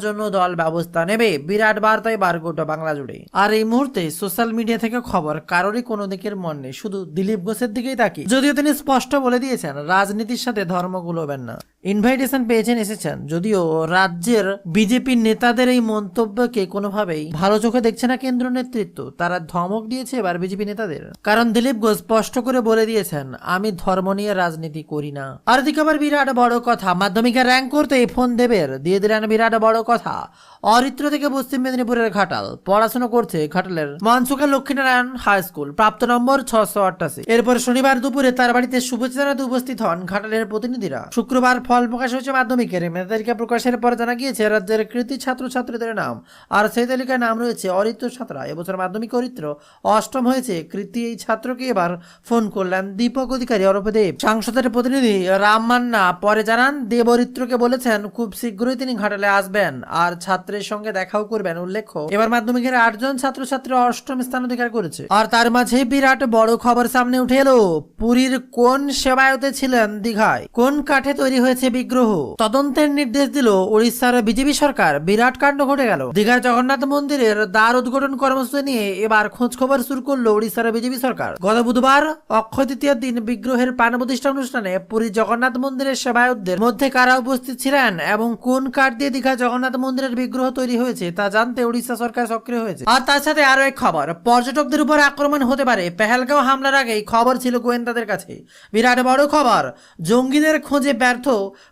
জন্য দল ব্যবস্থা নেবে। বিরাট বার্তায় বার গোটা বাংলা জুড়ে। আর এই মুহূর্তে সোশ্যাল মিডিয়া থেকে খবর কারোরই কোনো দিকের মন নেই। শুধু দিলীপ ঘোষের দিকেই তাকি যদিও তিনি স্পষ্ট বলে দিয়েছেন, রাজনীতির সাথে ধর্ম গুলোবেন না। ইনভাইটেশন পেয়েছেন, এসেছেন। যদিও রাজ্যের বিজেপি নেতাদের এই মন্তব্যকে কোনোভাবেই ভালো চোখে দেখছে না কেন্দ্র নেতৃত্ব। তারা ধমক দিয়েছে এবার বিজেপি নেতাদের। কারণ দিলীপ ঘোষ স্পষ্ট করে বলে দিয়েছেন, আমি ধর্ম নিয়ে রাজনীতি করি না। আর দিকে আবার বিরাট বড় কথা, মাধ্যমিকের র্যাঙ্ক করতে ফোন দেবের। দিয়ে দিলেন বিরাট বড় কথা। অরিত্র থেকে পশ্চিম মেদিনীপুরের ঘাটাল। পড়াশোনা করছে ঘাটালের মনসুখা লক্ষ্মীনারায়ণ হাই স্কুল। প্রাপ্ত নম্বর ছশো আটাশি। এরপর শনিবার দুপুরে তার বাড়িতে শুভেচ্ছাতে উপস্থিত হন ঘাটালের প্রতিনিধিরা। শুক্রবার ফল প্রকাশ হয়েছে মাধ্যমিকের মেধা তালিকা প্রকাশের পর জানা গিয়েছে, রাজ্যের কৃতি ছাত্রছাত্রীদের নাম। আর সেই তালিকায় নাম রয়েছে অরিত্র ছাত্রা। এবছর মাধ্যমিক অরিত্র অষ্টম হয়েছে। কৃতি এই ছাত্রকে এবার ফোন করলেন দীপক অধিকারী অরূপদেব। সাংসদের প্রতিনিধি রাম মান্না পরে জানান, দেব অরিত্রকে বলেছেন, খুব শীঘ্রই তিনি ঘাটালে আসবেন। আর ছাত্রের সঙ্গে দেখাও করবেন, উল্লেখ্য। এবার মাধ্যমিকের আটজন ছাত্রছাত্রী অষ্টম স্থান অধিকার করেছে। আর তার মাঝে বিরাট বড় খবর সামনে উঠে এলো, পুরীর কোন সেবায়তে ছিলেন দীঘায়? কোন কাঠে তৈরি হয়েছে বিগ্রহ? তদন্তের নির্দেশ দিল উড়িষ্যার বিজেপি সরকার। বিরাট কাণ্ড ঘটে গেল। দীঘার জগন্নাথ মন্দিরের দ্বার উদ্ঘাটন কর্মসূচি নিয়ে এবার খোঁজ খবর শুরু করল উড়িষ্যার বিজেপি সরকার। গত বুধবার, অক্ষয় তৃতীয়ার দিন বিগ্রহের প্রাণ প্রতিষ্ঠা অনুষ্ঠানে পুরী জগন্নাথ মন্দিরের সেবায়তদের মধ্যে কারা উপস্থিত ছিলেন এবং কোন কাঠ দিয়ে দীঘা জগন্নাথ মন্দিরের বিগ্রহ তৈরি হয়েছে, তা জানতে উড়িষ্যা সরকার সক্রিয় হয়েছে। আর তার সাথে আরও এক খবর, পর্যটকদের উপর আক্রমণ হতে পারে। পেহেলগাঁও হামলার আগেই খবর ছিল গোয়েন্দাদের কাছে। বিরাট বড় খবর, জঙ্গিদের খোঁজে ব্যর্থ,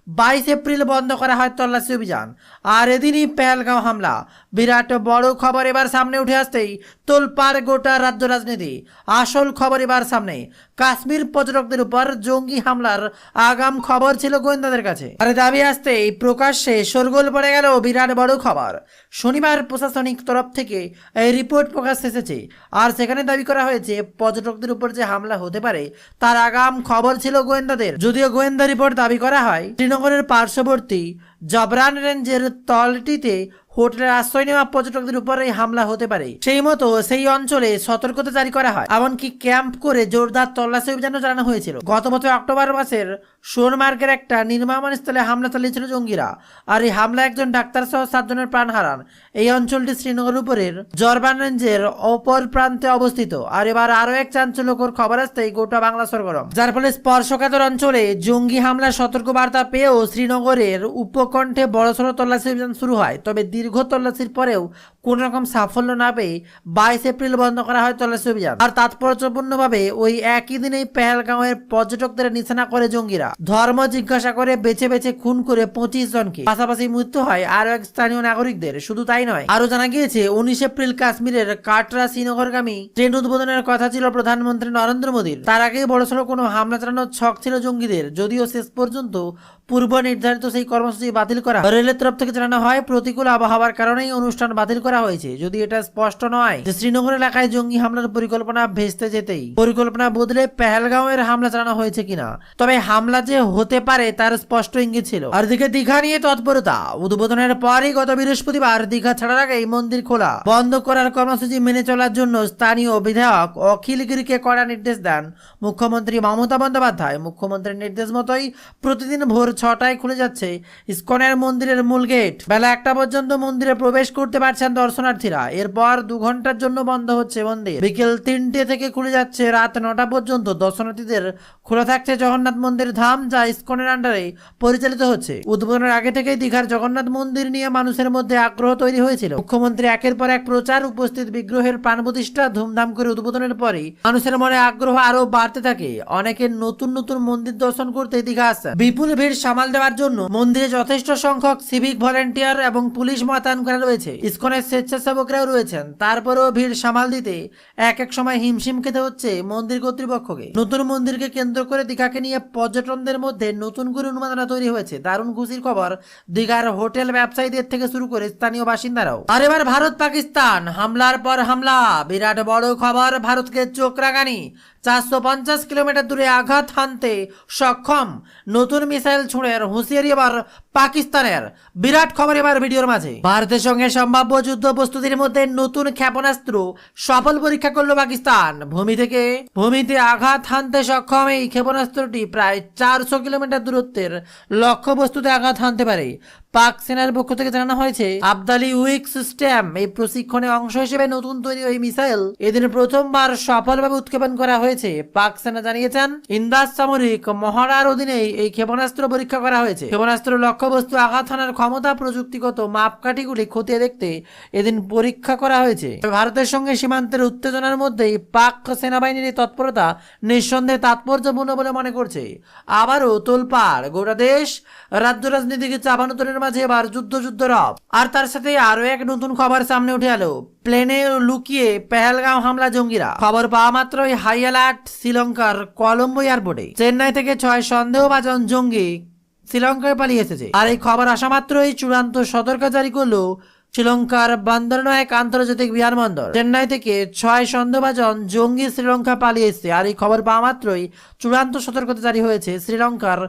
বাইশ এপ্রিল বন্ধ করা হয় তল্লাশি অভিযান। আর এদিনই পেহেলগাঁও হামলা। বিরাট বড় খবর এবার সামনে উঠে আসতেই তোলপাড় গোটা রাজ্য রাজনীতি। আসল খবর এবার সামনে। কাশ্মীর পর্যটকদের উপর জঙ্গি হামলার আগাম খবর ছিল গোয়েন্দাদের কাছে। আর দাবি আসতেই প্রকাশ্যে শোরগোল পড়ে গেল বিরাট বড় খবর। শনিবার প্রশাসনিক তরফ থেকে এই রিপোর্ট প্রকাশ এসেছে। আর সেখানে দাবি করা হয়েছে পর্যটকদের উপর যে হামলা হতে পারে, তার আগাম খবর ছিল গোয়েন্দাদের। যদিও গোয়েন্দা রিপোর্ট দাবি করা হয়, শ্রীনগরের পার্শ্ববর্তী জবরান রেঞ্জের তলটিতে হোটেলের আশ্রয় নেওয়া পর্যটকদের উপর এই হামলা হতে পারে। সেই মতো সেই অঞ্চলে সতর্কতা জারি করা হয়, এমনকি ক্যাম্প করে জোরদার তল্লাশি অভিযানও চালানো হয়েছিল। গত বছর অক্টোবর মাসের সোনমার্গের একটা নির্মাণ স্থলে হামলা চালিয়েছিল জঙ্গিরা, আর এই হামলা একজন ডাক্তার সহ সাতজনের প্রাণ হারান। এই অঞ্চলটি শ্রীনগর উপরের জরবান রেঞ্জের অপর প্রান্তে অবস্থিত, আর এবার আরও এক চাঞ্চল্যকর খবর আসতেই গোটা বাংলা সরগরম। যার ফলে স্পর্শকাতর অঞ্চলে জঙ্গি হামলার সতর্ক বার্তা পেয়েও শ্রীনগরের উপকণ্ঠে বড়সড় তল্লাশি অভিযান শুরু হয়। তবে দীর্ঘ তল্লাশির পরেও কোন রকম সাফল্য না পেয়ে বাইশ এপ্রিল বন্ধ করা হয় তল্লাশি অভিযান। আর তাৎপর্যপূর্ণভাবে ওই একই দিনেই পেহেলগাঁওয়ের পর্যটকদের নিশানা করে জঙ্গিরা। ধর্ম জিজ্ঞাসা করে বেছে বেছে খুন করে পঁচিশ জনকে। পাশাপাশি মৃত্যু হয় আরও এক স্থানীয় নাগরিকদের। শুধু তাই নয় আরও জানা গিয়েছে, উনিশ এপ্রিল কাশ্মীরের কাটরা শ্রীনগরগামী ট্রেন উদ্বোধনের কথা ছিল প্রধানমন্ত্রী নরেন্দ্র মোদীর। তার আগেই বড়সড় কোনো হামলা চালানোর ছক ছিল জঙ্গিদের। যদিও শেষ পর্যন্ত পূর্ব নির্ধারিত সেই কর্মসূচি বাতিল করা। রেলের তরফ থেকে জানানো হয়, প্রতিকূল আবহাওয়ার কারণেই অনুষ্ঠান বাতিল করা হয়েছে। যদি এটা স্পষ্ট নয়, যে শ্রীনগর এলাকায় জঙ্গি হামলার পরিকল্পনা ভেস্তে যেতেই। পরিকল্পনা বদলে পেহেলগাঁওয়ের হামলা চালানো হয়েছে কিনা? তবে হামলা যে হতে পারে তার স্পষ্ট ইঙ্গিত ছিল। আর দিকে দীঘা নিয়ে তৎপরতা। উদ্বোধনের পরই গত বৃহস্পতিবার দীঘা ছাড়ার আগে এই মন্দির খোলা। বন্ধ করার কর্মসূচি মেনে চলার জন্য স্থানীয় বিধায়ক অখিল গিরিকে কড়া নির্দেশ দেন মুখ্যমন্ত্রী মমতা বন্দ্যোপাধ্যায়। মুখ্যমন্ত্রীর নির্দেশ মতোই প্রতিদিন ভোর ছটায় খুলে যাচ্ছে। ইস্কনের মন্দিরের মূল গেট। বেলা একটা পর্যন্ত মন্দিরে প্রবেশ করতে পারছেন দর্শনার্থীরা। এরপর দু ঘণ্টার জন্য বন্ধ হচ্ছে মন্দির। বিকেল তিনটে থেকে খুলে যাচ্ছে। রাত নটা পর্যন্ত দর্শনার্থীদের খোলা থাকছে জগন্নাথ মন্দির ধাম, যা ইস্কনের আন্ডারে পরিচালিত হচ্ছে। উদ্বোধনের আগে থেকেই দীঘার জগন্নাথ মন্দির নিয়ে মানুষের মধ্যে আগ্রহ তৈরি হয়েছিল। মুখ্যমন্ত্রী একের পর এক প্রচার, উপস্থিত বিগ্রহের প্রাণ প্রতিষ্ঠা, ধুমধাম করে উদ্বোধনের পরেই মানুষের মনে আগ্রহ আরও বাড়তে থাকে। অনেকে নতুন নতুন মন্দির দর্শন করতে দীঘা আসছেন। বিপুল ভিড় সামাল দেওয়ার জন্য মন্দিরে যথেষ্ট সংখ্যক সিভিক ভলেন্টিয়ার এবং পুলিশ মোতায়েন করা রয়েছে। ইসকনের স্বেচ্ছাসেবকরাও রয়েছেন। তারপরেও ভিড় সামাল দিতে এক এক সময় হিমশিম খেতে হচ্ছে মন্দির কর্তৃপক্ষকে। নতুন মন্দিরকে কেন্দ্র করে দীঘাকে নিয়ে পর্যটনদের মধ্যে নতুন করে উন্মাদনা তৈরি হয়েছে। দারুণ খুশির খবর, দীঘার হোটেল ব্যবসায়ীদের থেকে শুরু করে স্থানীয় বাসিন্দারাও। আর এবার ভারত পাকিস্তান, হামলার পর হামলা। বিরাট বড় খবর, ভারতকে চোখ রাগানি চারশো পঞ্চাশ কিলোমিটার দূরে আঘাত হানতে সক্ষম। নতুন মিসাইল ছুঁড়ের হুঁশিয়ারি এবার পাকিস্তানের। বিরাট খবর এবার ভিডিওর মাঝে। ভারতের সঙ্গে সম্ভাব্য যুদ্ধ প্রস্তুতির মধ্যে নতুন ক্ষেপণাস্ত্র সফল পরীক্ষা করল পাকিস্তান। ভূমি থেকে, ভূমিতে আঘাত হানতে সক্ষম এই ক্ষেপণাস্ত্রটি প্রায় চারশো কিলোমিটার দূরত্বের লক্ষ্যবস্তুতে আঘাত হানতে পারে। পাক সেনার পক্ষ থেকে জানানো হয়েছে, আবদালি উইক সিস্টেম এই প্রশিক্ষণে অংশ হিসেবে নতুন তৈরি ওই মিসাইল এদিন প্রথমবার সফলভাবে উৎক্ষেপণ করা হয়েছে। পাক সেনা জানিয়েছেন, ইন্দাস সামরিক মহড়ার অধীনে এই ক্ষেপণাস্ত্র পরীক্ষা করা হয়েছে। ক্ষেপণাস্ত্র, লক্ষ্যবস্তু, আঘাত হানার ক্ষমতা, প্রযুক্তিগত মাপকাঠিগুলি খতিয়ে দেখতে এদিন পরীক্ষা করা হয়েছে। ভারতের সঙ্গে সীমান্তের উত্তেজনার মধ্যেই পাক সেনাবাহিনীর তৎপরতা নিঃসন্দেহে তাৎপর্যপূর্ণ বলে মনে করছে। আবারও তোলপাড়, গোটা দেশ রাজ্য রাজনীতিকে চাপানোতরের মাঝে এবার যুদ্ধ যুদ্ধ রব। আর তার সাথে আরও এক নতুন খবর সামনে উঠে এলো। প্লেনে লুকিয়ে পেহেলগাঁও হামলা জঙ্গিরা। খবর পাওয়া মাত্রই হাই অ্যালার্ট শ্রীলঙ্কার কলম্বো এয়ারপোর্টে। চেন্নাই থেকে ছয় সন্দেহভাজন জঙ্গি শ্রীলঙ্কায় পালিয়ে এসেছে। আর এই খবর আসা মাত্রই চূড়ান্ত সতর্ক জারি করল শ্রীলঙ্কার বান্দরনায়ক আন্তর্জাতিক বিমানবন্দর চেন্নাই থেকে ছয় সন্দেহভাজন জঙ্গি শ্রীলঙ্কা পালিয়ে এসছে। আর এই খবর পাওয়া মাত্রই চূড়ান্ত সতর্কতা জারি হয়েছে শ্রীলঙ্কার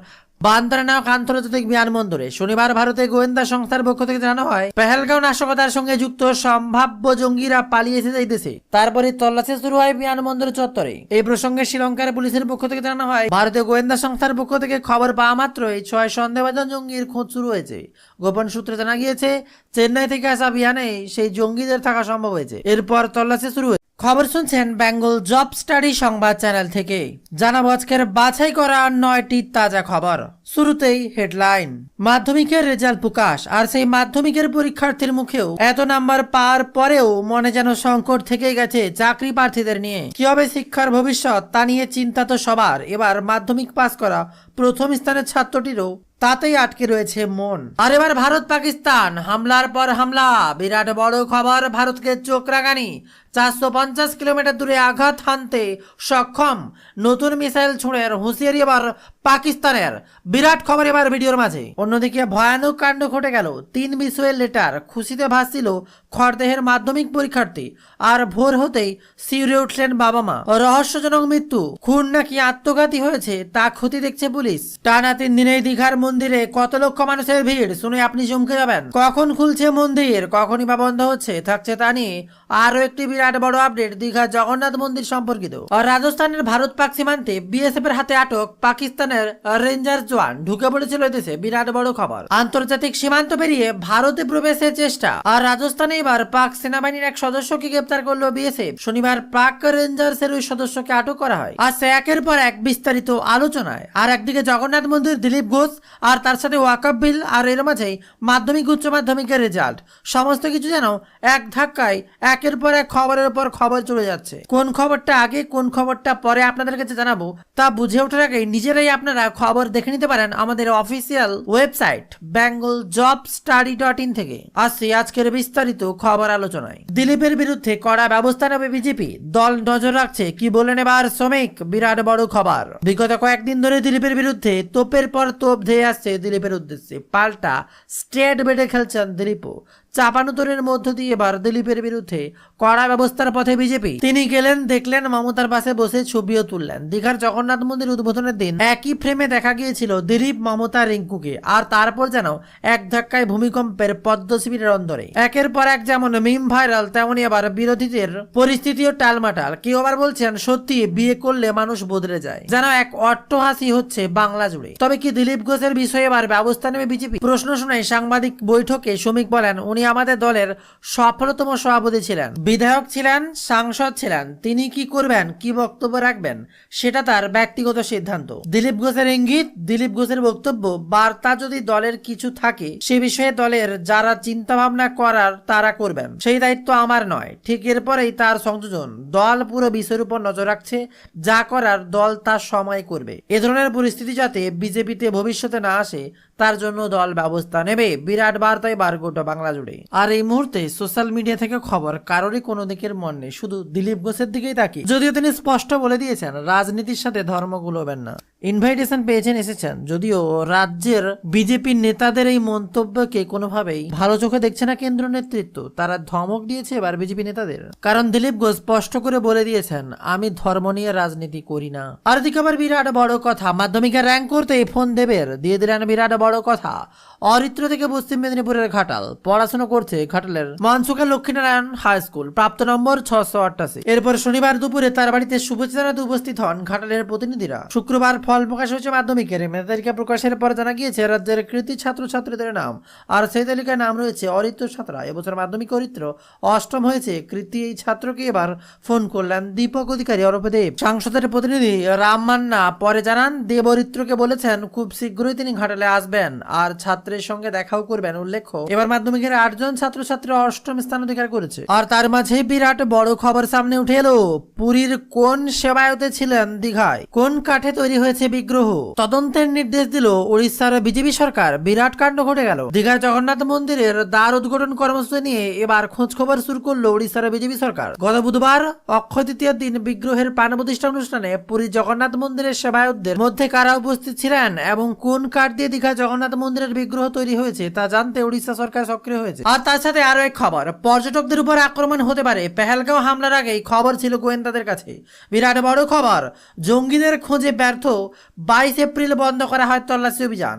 বান্দরনায়ক আন্তর্জাতিক বিমানবন্দরে শনিবার ভারতের গোয়েন্দা সংস্থার পক্ষ থেকে জানানো হয়, পেহেলগাঁও নাশকতার সঙ্গে যুক্ত সম্ভাব্য জঙ্গিরা পালিয়ে এসে যাইতেছে তারপরে তল্লাশি শুরু হয় বিমানবন্দর চত্বরে। এই প্রসঙ্গে শ্রীলঙ্কার পুলিশের পক্ষ থেকে জানানো হয়, ভারতীয় গোয়েন্দা সংস্থার পক্ষ থেকে খবর পাওয়া মাত্রই ছয় সন্দেহভাজন জঙ্গির খোঁজ শুরু হয়েছে। গোপন সূত্রে জানা গিয়েছে, চেন্নাই থেকে আসা বিমানে সেই জঙ্গিদের থাকা সম্ভব হয়েছে। এরপর তল্লাশি শুরু হয়েছে খবর শুনছেন বেঙ্গল জব স্টাডি সংবাদ চ্যানেল থেকে। জানাব আজকের বাছাই করা নয়টি তাজা খবর। শুরুতেই হেডলাইন। মাধ্যমিকের রেজাল্ট প্রকাশ, আর সেই মাধ্যমিকের পরীক্ষার্থীর মুখেও এত নাম্বার পাওয়ার পরেও মনে যেন সংকট থেকে গেছে চাকরি প্রার্থীদের নিয়ে। কি হবে শিক্ষার ভবিষ্যৎ তা নিয়ে চিন্তা তো সবার, এবার মাধ্যমিক পাস করা প্রথম স্থানের ছাত্রটিরও তাতেই আটকে রয়েছে মন। আর এবার ভারত পাকিস্তান, হামলার পর হামলা। বিরাট বড় খবর, ভারতকে চোখ রাগানি চারশো পঞ্চাশ কিলোমিটার দূরে আঘাত হানতে সক্ষম। নতুন মিসাইল ছুঁড়ের হুঁশিয়ারি এবার পাকিস্তানের বিরাট খবর এবার ভিডিওর মাঝে। অন্যদিকে ভয়ানক কাণ্ড ঘটে গেল। তিন বিষয়ের লেটার খুশিতে ভাসছিল খড়দেহের মাধ্যমিক পরীক্ষার্থী আর ভোর হতেই শিউরে উঠলেন বাবা মা রহস্যজনক মৃত্যু। খুন নাকি আত্মঘাতী হয়েছে তা ক্ষতি দেখছে পুলিশ। টানা তিন দিনেই দীঘার মন্দিরে কত লক্ষ মানুষের ভিড়, শুনে আপনি চমকে যাবেন। কখন খুলছে মন্দির, কখনই বা বন্ধ হচ্ছে, থাকছে তা নিয়ে আরও একটি বিরাট বড় আপডেট দীঘা জগন্নাথ মন্দির সম্পর্কিত। রাজস্থানের ভারত পাক সীমান্তে বিএসএফ এর হাতে আটক পাকিস্তানের রেঞ্জার জওয়ান ঢুকে পড়েছিল এদেশে, বিরাট বড় খবর। আন্তর্জাতিক সীমান্ত পেরিয়ে ভারতে প্রবেশের চেষ্টা। আর রাজস্থানে এবার পাক সেনাবাহিনীর এক সদস্যকে গ্রেপ্তার করল বিএসএফ। শনিবার পাক রেঞ্জার্স এর ওই সদস্যকে আটক করা হয়। আর সে একের পর এক বিস্তারিত আলোচনায়। আর একদিকে জগন্নাথ মন্দির, দিলীপ ঘোষ, আর তার সাথে ওয়াকাব বিল, আর এর মাঝেই মাধ্যমিক, উচ্চ মাধ্যমিকের রেজাল্ট সমস্ত কিছু যেন এক ধাক্কায়, একের পর এক খবরের পর খবর চলে যাচ্ছে। কোন খবরটা আগে, কোন খবরটা পরে আপনাদের কাছে জানাব, তা বুঝে ওঠার আগে নিজেরাই আপনারা খবর দেখে নিতে পারেন আমাদের official website Bengal job study dot in থেকে। আসছি আজকের বিস্তারিত খবর আলোচনায়। দিলীপের বিরুদ্ধে কড়া ব্যবস্থা নেবে বিজেপি। দল নজর রাখছে, কি বলেন এবার শ্রমিক? বিরাট বড় খবর। বিগত কয়েকদিন ধরে দিলীপের বিরুদ্ধে তোপের পর তোপ ধেয়ে আসছে দিলীপের উদ্দেশ্যে। পাল্টা স্টেট বেডে খেলছেন দিলীপও। চাপানুতরের মধ্য দিয়ে এবার দিলীপের বিরুদ্ধে কড়া ব্যবস্থার পথে বিজেপি। তিনি গেলেন, দেখলেন, মমতার পাশে বসে ছবিও তুললেন। দীঘার জগন্নাথ মন্দির উদ্বোধনের দিন একই ফ্রেমে দেখা গিয়েছিল দিলীপ, মমতা, রিঙ্কুকে। আর তারপর যেন এক ধাক্কায় ভূমিকম্পের পদ্ম শিবিরের অন্দরে। একের পর এক যেমন মিম ভাইরাল তেমনই আবার বিরোধীদের পরিস্থিতিও টালমাটাল। কেউ আবার বলছেন, সত্যি বিয়ে করলে মানুষ বদলে যায়। যেন এক অট্টহাসি হচ্ছে বাংলা জুড়ে। তবে কি দিলীপ ঘোষের বিষয়ে এবার ব্যবস্থা নেবে বিজেপি? প্রশ্ন শুনে সাংবাদিক বৈঠকে শ্রমিক বলেন উনি আমাদের দলের সফলতম সভাপতি ছিলেন। বিধায়ক ছিলেন, সাংসদ ছিলেন। তিনি কি করবেন, কি বক্তব্য রাখবেন, সেটা তার ব্যক্তিগত সিদ্ধান্ত। দিলীপ ঘোষের ইঙ্গিত, দিলীপ ঘোষের বক্তব্য, বার্তা যদি দলের কিছু থাকে, সে বিষয়ে দলের যারা চিন্তা ভাবনা করার, তারা করবেন। সেই দায়িত্ব আমার নয়। ঠিক এরপরেই তার সংযোজন। দল পুরো বিষয়ের উপর নজর রাখছে, যা করার দল তার সময় করবে। এ ধরনের পরিস্থিতি যাতে বিজেপিতে ভবিষ্যতে না আসে তার জন্য দল ব্যবস্থা নেবে। বিরাট বার্তায় বার গোটা বাংলা জুড়ে। আর এই মুহূর্তে সোশ্যাল মিডিয়া থেকে খবর কারোরই কোনো দিকের মন নেই। শুধু দিলীপ ঘোষের দিকেই তাকি যদিও তিনি স্পষ্ট বলে দিয়েছেন, রাজনীতির সাথে ধর্ম গুলোবেন না। ইনভাইটেশন পেয়েছেন, এসেছেন। যদিও রাজ্যের বিজেপি নেতাদের এই মন্তব্যকে কোনোভাবেই ভালো চোখে দেখছে না কেন্দ্র নেতৃত্ব। তারা ধমক দিয়েছে এবার বিজেপি নেতাদের। কারণ দিলীপ ঘোষ স্পষ্ট করে বলে দিয়েছেন, আমি ধর্ম নিয়ে রাজনীতি করি না। আর দিকে আবার বিরাট বড় কথা, মাধ্যমিকের র্যাঙ্ক করতে ফোন দেবের। দিয়ে দিলেন বিরাট বড় কথা। অরিত্র থেকে পশ্চিম মেদিনীপুরের ঘাটাল। পড়াশোনা করছে ঘাটালের মনসুখা লক্ষ্মীনারায়ণ হাই স্কুল। প্রাপ্ত নম্বর ছশো অট্টাশি এরপর শনিবার দুপুরে তার বাড়িতে শুভেচ্ছা জানাতে উপস্থিত হন ঘাটালের প্রতিনিধিরা। শুক্রবার ফল প্রকাশ হয়েছে মাধ্যমিকের মেধা তালিকা প্রকাশের পর জানা গিয়েছে, রাজ্যের কৃতি ছাত্রছাত্রীদের নাম। আর সেই তালিকায় নাম রয়েছে অরিত্র ছাত্রা। এবছর মাধ্যমিক অরিত্র, অষ্টম হয়েছে কৃতি এই ছাত্রকে এবার ফোন করলেন দীপক অধিকারী অরূপদেব সাংসদের প্রতিনিধি রাম মান্না পরে জানান, দেব অরিত্রকে বলেছেন, খুব শীঘ্রই তিনি ঘাটালে আসবেন। আর ছাত্রের সঙ্গে দেখাও করবেন, উল্লেখ্য। এবার মাধ্যমিকের আটজন ছাত্রছাত্রী অষ্টম স্থান অধিকার করেছে। আর তার মাঝে বিরাট বড় খবর সামনে উঠে এলো, পুরীর কোন সেবায়তে ছিলেন দীঘায়? কোন কাঠে তৈরি হয়েছে বিগ্রহ? তদন্তের নির্দেশ দিল উড়িষ্যার বিজেপি সরকার। বিরাট কাণ্ড ঘটে গেল। দীঘার জগন্নাথ মন্দিরের দ্বার উদ্ঘাটন কর্মসূচি নিয়ে এবার খোঁজ খবর শুরু করল উড়িষ্যার বিজেপি সরকার। গত বুধবার, অক্ষয় তৃতীয়ার দিন বিগ্রহের প্রাণ প্রতিষ্ঠা অনুষ্ঠানে পুরী জগন্নাথ মন্দিরের সেবায়তদের মধ্যে কারা উপস্থিত ছিলেন এবং কোন কাঠ দিয়ে দীঘা জগন্নাথ মন্দিরের বিগ্রহ তৈরি হয়েছে, তা জানতে উড়িষ্যা সরকার সক্রিয় হয়েছে। আর তার সাথে আরও এক খবর, পর্যটকদের উপর আক্রমণ হতে পারে। পেহেলগাঁও হামলার আগে খবর ছিল গোয়েন্দাদের কাছে। বিরাট বড় খবর, জঙ্গিদের খোঁজে ব্যর্থ বাইশ এপ্রিল বন্ধ করা হয় তল্লাশি অভিযান।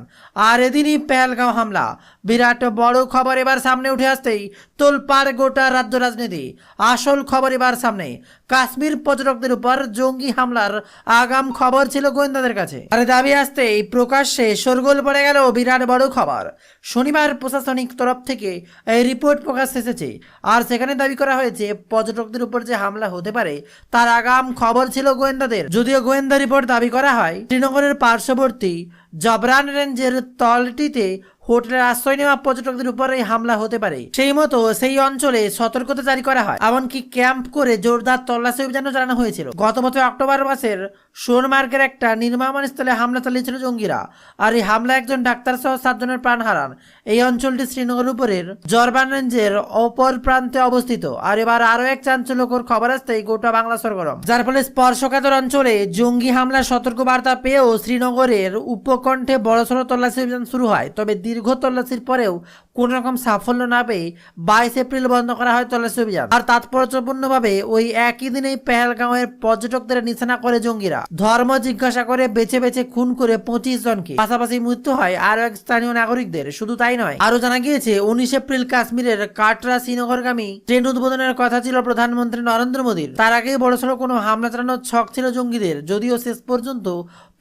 আর এদিনই পেহেলগাঁও হামলা বিরাট বড় খবর এবার সামনে উঠে আসতেই তোলপাড় গোটা রাজ্য রাজনীতি। আসল খবর এবার সামনে। কাশ্মীর পর্যটকদের উপর জঙ্গি হামলার আগাম খবর ছিল গোয়েন্দাদের কাছে। আর দাবি আসতেই প্রকাশ্যে শোরগোল পড়ে গেল বিরাট বড় খবর। শনিবার প্রশাসনিক তরফ থেকে এই রিপোর্ট প্রকাশ এসেছে। আর সেখানে দাবি করা হয়েছে, পর্যটকদের উপর যে হামলা হতে পারে, তার আগাম খবর ছিল গোয়েন্দাদের। যদিও গোয়েন্দা রিপোর্ট দাবি করা হয়, শ্রীনগরের পার্শ্ববর্তী জবরান রেঞ্জের তলটিতে হোটেলের আশ্রয় নেওয়া পর্যটকদের উপর এই হামলা হতে পারে। সেই মতো সেই অঞ্চলে সতর্কতা জারি করা হয়, এমনকি ক্যাম্প করে জোরদার তল্লাশি অভিযানও চালানো হয়েছিল। গত বছর অক্টোবর মাসের সোনমার্গের একটা নির্মাণ স্থলে হামলা চালিয়েছিল জঙ্গিরা, আর এই হামলা একজন ডাক্তার সহ সাতজনের প্রাণ হারান। এই অঞ্চলটি শ্রীনগর উপরের জরবান রেঞ্জের অপর প্রান্তে অবস্থিত। আর এবার আরও এক চাঞ্চল্যকর খবর আসতে গোটা বাংলা সরগরম। যার ফলে স্পর্শকাতর অঞ্চলে জঙ্গি হামলার সতর্ক বার্তা পেয়েও শ্রীনগরের উপকণ্ঠে বড়সড় তল্লাশি অভিযান শুরু হয়। তবে দীর্ঘ তল্লাশির পরেও কোন রকম সাফল্য না পেয়ে বাইশ এপ্রিল বন্ধ করা হয় তল্লাশি অভিযান আর তাৎপর্যপূর্ণভাবে ওই একই দিনেই পেহেলগাঁওয়ের পর্যটকদের নিশানা করে জঙ্গিরা। ধর্ম জিজ্ঞাসা করে বেছে বেছে খুন করে পঁচিশ জনকে। পাশাপাশি মৃত্যু হয় আরও এক স্থানীয় নাগরিকদের। শুধু তাই নয় আরও জানা গিয়েছে, উনিশ এপ্রিল কাশ্মীরের কাটরা শ্রীনগরগামী ট্রেন উদ্বোধনের কথা ছিল প্রধানমন্ত্রী নরেন্দ্র মোদীর। তার আগেই বড়সড় কোনো হামলা চালানোর ছক ছিল জঙ্গিদের। যদিও শেষ পর্যন্ত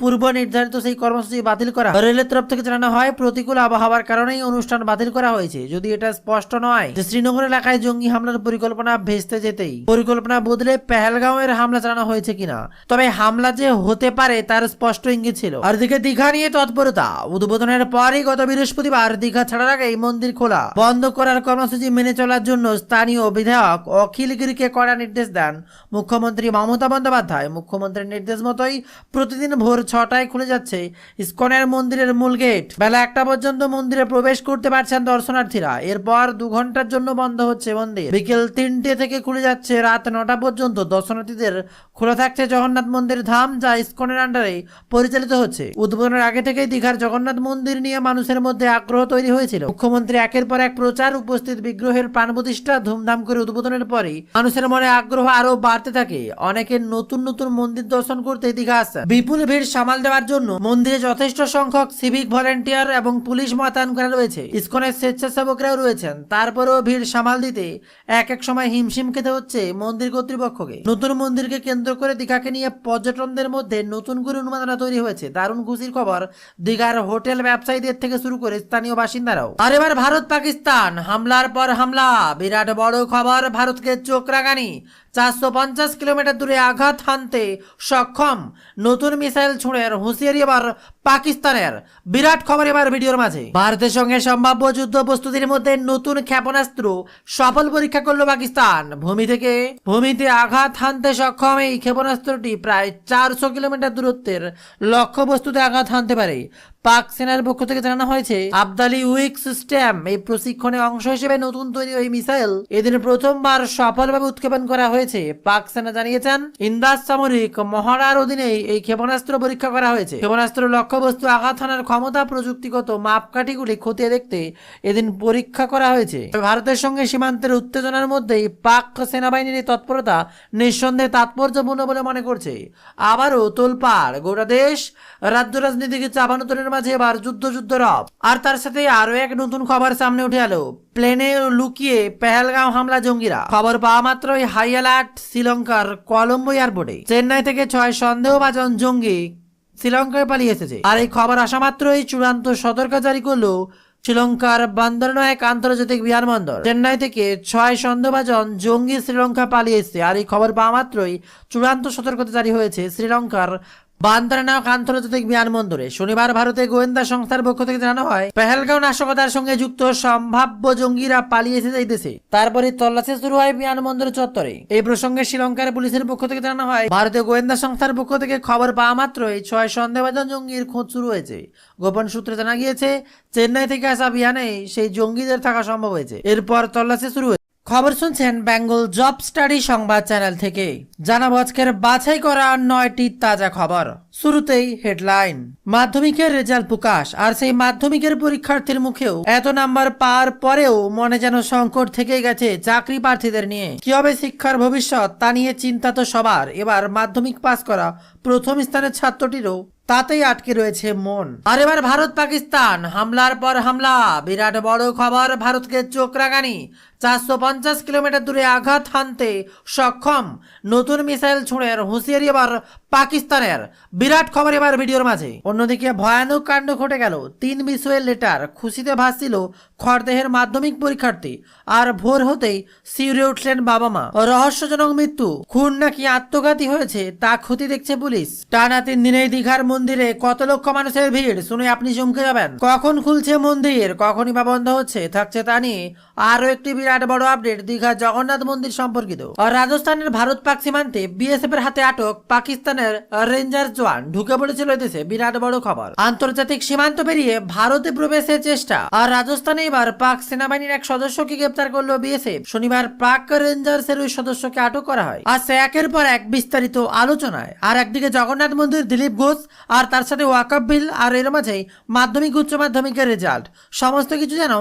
পূর্ব নির্ধারিত সেই কর্মসূচি বাতিল করা। রেলের তরফ থেকে জানানো হয়, প্রতিকূল আবহাওয়ার কারণেই অনুষ্ঠান বাতিল করা হয়েছে। যদি এটা স্পষ্ট নয়, যে শ্রীনগর এলাকায় জঙ্গি হামলার পরিকল্পনা ভেস্তে যেতেই। পরিকল্পনা বদলে পেহেলগাঁওয়ের হামলা চালানো হয়েছে কিনা? তবে হামলা যে হতে পারে তার স্পষ্ট ইঙ্গিত ছিল। আর দিকে দীঘা নিয়ে তৎপরতা। উদ্বোধনের পরই গত বৃহস্পতিবার দীঘা ছাড়ার আগে এই মন্দির খোলা। বন্ধ করার কর্মসূচি মেনে চলার জন্য স্থানীয় বিধায়ক অখিল গিরিকে কড়া নির্দেশ দেন মুখ্যমন্ত্রী মমতা বন্দ্যোপাধ্যায়। মুখ্যমন্ত্রীর নির্দেশ মতোই প্রতিদিন ভোর ছটায় খুলে যাচ্ছে। ইস্কনের মন্দিরের মূল গেট। বেলা একটা পর্যন্ত মন্দিরে প্রবেশ করতে পারছেন দর্শনার্থীরা। এরপর দু ঘণ্টার জন্য বন্ধ হচ্ছে মন্দির। বিকেল তিনটে থেকে খুলে যাচ্ছে রাত নটা পর্যন্ত। দর্শনার্থীদের খোলা থাকছে জগন্নাথ মন্দির ধাম, যা ইস্কনের আন্ডারে পরিচালিত হচ্ছে। উদ্বোধনের আগে থেকেই দীঘার জগন্নাথ মন্দির নিয়ে মানুষের মধ্যে আগ্রহ তৈরি হয়েছিল। মুখ্যমন্ত্রী একের পর এক প্রচার, উপস্থিত বিগ্রহের প্রাণ প্রতিষ্ঠা, ধুমধাম করে উদ্বোধনের পরেই মানুষের মনে আগ্রহ আরও বাড়তে থাকে। অনেকে নতুন নতুন মন্দির দর্শন করতে দীঘা আসছে বিপুল ভিড় সামাল দেওয়ার জন্য মন্দিরে যথেষ্ট সংখ্যক সিভিক ভলেন্টিয়ার এবং পুলিশ মোতায়েন করা রয়েছে। ইসকনের স্বেচ্ছাসেবকরাও রয়েছেন। তারপরেও ভিড় সামাল দিতে এক এক সময় হিমশিম খেতে হচ্ছে মন্দির কর্তৃপক্ষকে। নতুন মন্দিরকে কেন্দ্র করে দীঘাকে নিয়ে পর্যটনদের মধ্যে নতুন করে উন্মাদনা তৈরি হয়েছে। দারুণ খুশির খবর, দীঘার হোটেল ব্যবসায়ীদের থেকে শুরু করে স্থানীয় বাসিন্দারাও। আর এবার ভারত পাকিস্তান হামলার পর হামলা। বিরাট বড় খবর, ভারতকে চোখ রাগানি চারশো পঞ্চাশ কিলোমিটার দূরে আঘাত হানতে সক্ষম। নতুন মিসাইল ছুঁড়ের হুঁশিয়ারি এবার পাকিস্তানের। বিরাট খবর এবার ভিডিওর মাঝে। ভারতের সঙ্গে সম্ভাব্য যুদ্ধ প্রস্তুতির মধ্যে নতুন ক্ষেপণাস্ত্র সফল পরীক্ষা করল পাকিস্তান। ভূমি থেকে ভূমিতে আঘাত হানতে সক্ষম এই ক্ষেপণাস্ত্রটি প্রায় চারশো কিলোমিটার দূরত্বের লক্ষ্য লক্ষ্যবস্তুতে আঘাত হানতে পারে। পাক সেনার পক্ষ থেকে জানানো হয়েছে আবদালি উইক সিস্টেম এই প্রশিক্ষণে অংশ হিসেবে নতুন তৈরি ওই মিসাইল। এদিন প্রথমবার সফলভাবে উৎক্ষেপণ করা হয়েছে। পাক সেনা জানিয়েছেন, ইন্দাস সামরিক মহড়ার অধীনে এই ক্ষেপণাস্ত্র পরীক্ষা করা হয়েছে। ক্ষেপণাস্ত্র লক্ষ্যবস্তু আঘাত হানার ক্ষমতা প্রযুক্তিগত মাপকাঠিগুলি খতিয়ে দেখতে এদিন পরীক্ষা করা হয়েছে। ভারতের সঙ্গে সীমান্তের উত্তেজনার মধ্যেই পাক সেনাবাহিনীর তৎপরতা নিঃসন্দেহে তাৎপর্যপূর্ণ বলে মনে করছে। আবারও তোলপাড়, গোটা দেশ রাজ্য রাজনীতিকে চাপানোতরের মাঝে এবার যুদ্ধ যুদ্ধ রব। আর তার সাথে আরও এক নতুন খবর সামনে উঠে এলো। প্লেনে লুকিয়ে পেহেলগাঁও হামলা জঙ্গিরা। খবর পাওয়া মাত্রই হাই অ্যালার্ট শ্রীলঙ্কার কলম্বো এয়ারপোর্টে। চেন্নাই থেকে ছয় সন্দেহভাজন জঙ্গি শ্রীলঙ্কায় পালিয়ে এসেছে। আর এই খবর আসা মাত্রই চূড়ান্ত সতর্ক জারি করল শ্রীলঙ্কার বান্দরনায়ক আন্তর্জাতিক বিমানবন্দর। চেন্নাই থেকে ছয় সন্দেহভাজন জঙ্গি শ্রীলঙ্কা পালিয়ে এসেছে। আর এই খবর পাওয়া মাত্রই চূড়ান্ত সতর্কতা জারি হয়েছে শ্রীলঙ্কার বান্দরনায়ক আন্তর্জাতিক বিমানবন্দরে শনিবার ভারতের গোয়েন্দা সংস্থার পক্ষ থেকে জানানো হয়, পেহেলগাঁও নাশকতার সঙ্গে যুক্ত সম্ভাব্য জঙ্গিরা পালিয়ে এসে যাইতেছে তারপরে তল্লাশি শুরু হয় বিমানবন্দর চত্বরে। এই প্রসঙ্গে শ্রীলঙ্কার পুলিশের পক্ষ থেকে জানানো হয়, ভারতীয় গোয়েন্দা সংস্থার পক্ষ থেকে খবর পাওয়া মাত্রই ছয় সন্দেহভাজন জঙ্গির খোঁজ শুরু হয়েছে। গোপন সূত্রে জানা গিয়েছে, চেন্নাই থেকে আসা বিহানে সেই জঙ্গিদের থাকা সম্ভব হয়েছে। এরপর তল্লাশি শুরু খবর শুনছেন বেঙ্গল জব স্টাডি সংবাদ চ্যানেল থেকে। জানাব আজকের বাছাই করা নয়টি তাজা খবর। শুরুতেই হেডলাইন। মাধ্যমিকের রেজাল্ট প্রকাশ, আর সেই মাধ্যমিকের পরীক্ষার্থীর মুখেও এত নাম্বার পাওয়ার পরেও মনে যেন সংকট থেকে গেছে চাকরি প্রার্থীদের নিয়ে। কি হবে শিক্ষার ভবিষ্যৎ তা নিয়ে চিন্তা তো সবার, এবার মাধ্যমিক পাস করা প্রথম স্থানের ছাত্রটিরও তাতেই আটকে রয়েছে মন। আর এবার ভারত পাকিস্তান হামলার পর হামলা। বিরাট বড় খবর, ভারতকে চোখ রাগানি চারশো পঞ্চাশ কিলোমিটার দূরে আঘাত হানতে সক্ষম নতুন মিসাইল ছুঁড়ে হুঁশিয়ারি এবার পাকিস্তানের। বিরাট খবর এবার ভিডিওর মাঝে। অন্যদিকে ভয়ানক কাণ্ড ঘটে গেল। তিন বিষয়ের লেটার খুশিতে ভাসছিল খড়দেহের মাধ্যমিক পরীক্ষার্থী আর ভোর হতেই শিউরে উঠলেন বাবা মা রহস্যজনক মৃত্যু। খুন নাকি আত্মঘাতী হয়েছে তা ক্ষতি দেখছে পুলিশ। টানা তিন দিনেই দীঘার মন্দিরে কত লক্ষ মানুষের ভিড়, শুনে আপনি চমকে যাবেন। কখন খুলছে মন্দির, কখনই বা বন্ধ হচ্ছে, থাকছে তা নিয়ে আরও একটি বিরাট বড় আপডেট দীঘা জগন্নাথ মন্দির সম্পর্কিত। রাজস্থানের ভারত পাক সীমান্তে বিএসএফ এর হাতে আটক পাকিস্তানের রেঞ্জার জওয়ান। ঢুকে পড়েছিল এদেশে, বিরাট বড় খবর। আন্তর্জাতিক সীমান্ত পেরিয়ে ভারতে প্রবেশের চেষ্টা। আর রাজস্থানে এবার পাক সেনাবাহিনীর এক সদস্যকে গ্রেপ্তার করল বিএসএফ শনিবার পাক রেঞ্জার্স এর ওই সদস্যকে আটক করা হয়। আর একের পর এক বিস্তারিত আলোচনায়। আর একদিকে জগন্নাথ মন্দির দিলীপ ঘোষ, আর তার সাথে ওয়াকাব বিল, আর এর মাঝেই মাধ্যমিক, উচ্চ মাধ্যমিকের রেজাল্ট সমস্ত কিছু যেন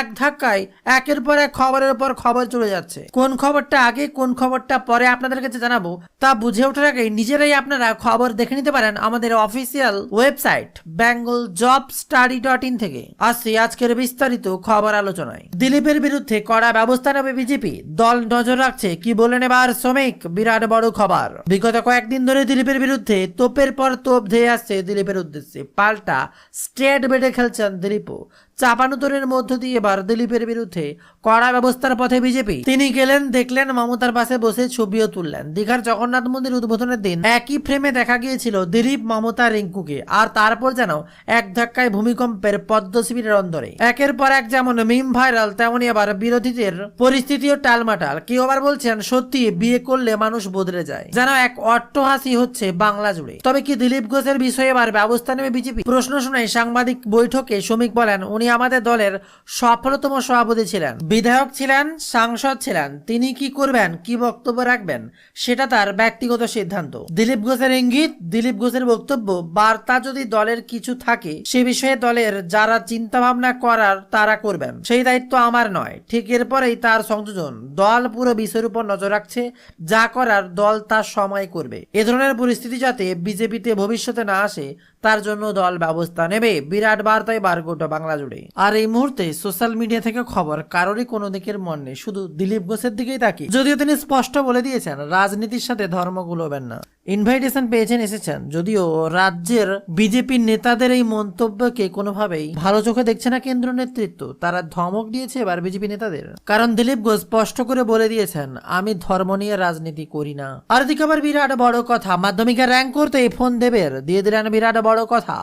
এক ধাক্কায় একের পর এক খবরের পর খবর চলে যাচ্ছে। কোন খবরটা আগে, কোন খবরটা পরে আপনাদের কাছে জানাব, তা বুঝে ওঠার আগে নিজেরাই আপনারা খবর দেখে নিতে পারেন আমাদের official website Bengal job study dot in থেকে। আসছি আজকের বিস্তারিত খবর আলোচনায়। দিলীপের বিরুদ্ধে কড়া ব্যবস্থা নেবে বিজেপি। দল নজর রাখছে, কি বলেন এবার শ্রমিক? বিরাট বড় খবর। বিগত কয়েকদিন ধরে দিলীপের বিরুদ্ধে তোপের পর তোপ ধেয়ে আসছে দিলীপের উদ্দেশ্যে। পাল্টা স্টেট বেডে খেলছেন দিলীপও। চাপানুতরের মধ্য দিয়ে এবার দিলীপের বিরুদ্ধে কড়া ব্যবস্থার পথে বিজেপি। তিনি গেলেন, দেখলেন, মমতার পাশে বসে ছবিও তুললেন। দীঘার জগন্নাথ মন্দির উদ্বোধনের দিন একই ফ্রেমে দেখা গিয়েছিল দিলীপ, মমতা, রিঙ্কুকে। আর তারপর যেন এক ধাক্কায় ভূমিকম্পের পদ্ম শিবিরের অন্দরে। একের পর এক যেমন মিম ভাইরাল তেমনই আবার বিরোধীদের পরিস্থিতিও টালমাটাল। কেউ আবার বলছেন, সত্যি, বিয়ে করলে মানুষ বদলে যায়। যেন এক অট্টহাসি হচ্ছে বাংলা জুড়ে। তবে কি দিলীপ ঘোষের বিষয়ে এবার ব্যবস্থা নেবে বিজেপি? প্রশ্ন শুনে সাংবাদিক বৈঠকে শ্রমিক বলেন, উনি আমাদের দলের সফলতম সভাপতি ছিলেন। বিধায়ক ছিলেন, সাংসদ ছিলেন। তিনি কি করবেন, কি বক্তব্য রাখবেন, সেটা তার ব্যক্তিগত সিদ্ধান্ত। দিলীপ ঘোষের ইঙ্গিত, দিলীপ ঘোষের বক্তব্য, বার্তা যদি দলের কিছু থাকে, সে বিষয়ে দলের যারা চিন্তা ভাবনা করার, তারা করবেন। সেই দায়িত্ব আমার নয়। ঠিক এরপরেই তার সংযোজন। দল পুরো বিষয়ের উপর নজর রাখছে, যা করার দল তার সময় করবে। এ ধরনের পরিস্থিতি যাতে বিজেপিতে ভবিষ্যতে না আসে তার জন্য দল ব্যবস্থা নেবে। বিরাট বার্তায় বারগোটা বাংলা জুড়ে। আর এই মুহূর্তে সোশ্যাল মিডিয়া থেকে খবর কারোরই কোনো দিকের মন নেই। শুধু দিলীপ ঘোষের দিকেই তাকি যদিও তিনি স্পষ্ট বলে দিয়েছেন, রাজনীতির সাথে ধর্ম গুলোবেন না। ইনভাইটেশন পেয়েছেন এসেছেন। যদিও রাজ্যের বিজেপির নেতাদের এই মন্তব্যকে কোনোভাবেই ভালো চোখে দেখছে না কেন্দ্র নেতৃত্ব। তারা ধমক দিয়েছে এবার বিজেপি নেতাদের। কারণ দিলীপ ঘোষ স্পষ্ট করে বলে দিয়েছেন, আমি ধর্ম নিয়ে রাজনীতি করি না। আর দিকে আবার বিরাট বড় কথা, মাধ্যমিকের র্যাঙ্ক করতে এই ফোন দেবের। দিয়ে দিলেন বিরাট বড় কথা,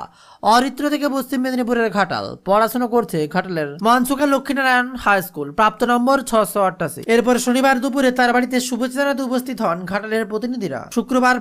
অরিত্র থেকে পশ্চিম মেদিনীপুরের ঘাটাল। পড়াশোনা করছে ঘাটালের মনসুখা লক্ষ্মীনারায়ণ হাই স্কুল প্রাপ্ত নম্বর ছশো অট্টাশি এরপর শনিবার দুপুরে তার বাড়িতে শুভেচ্ছা জানাতে উপস্থিত হন ঘাটালের প্রতিনিধিরা। শুক্রবার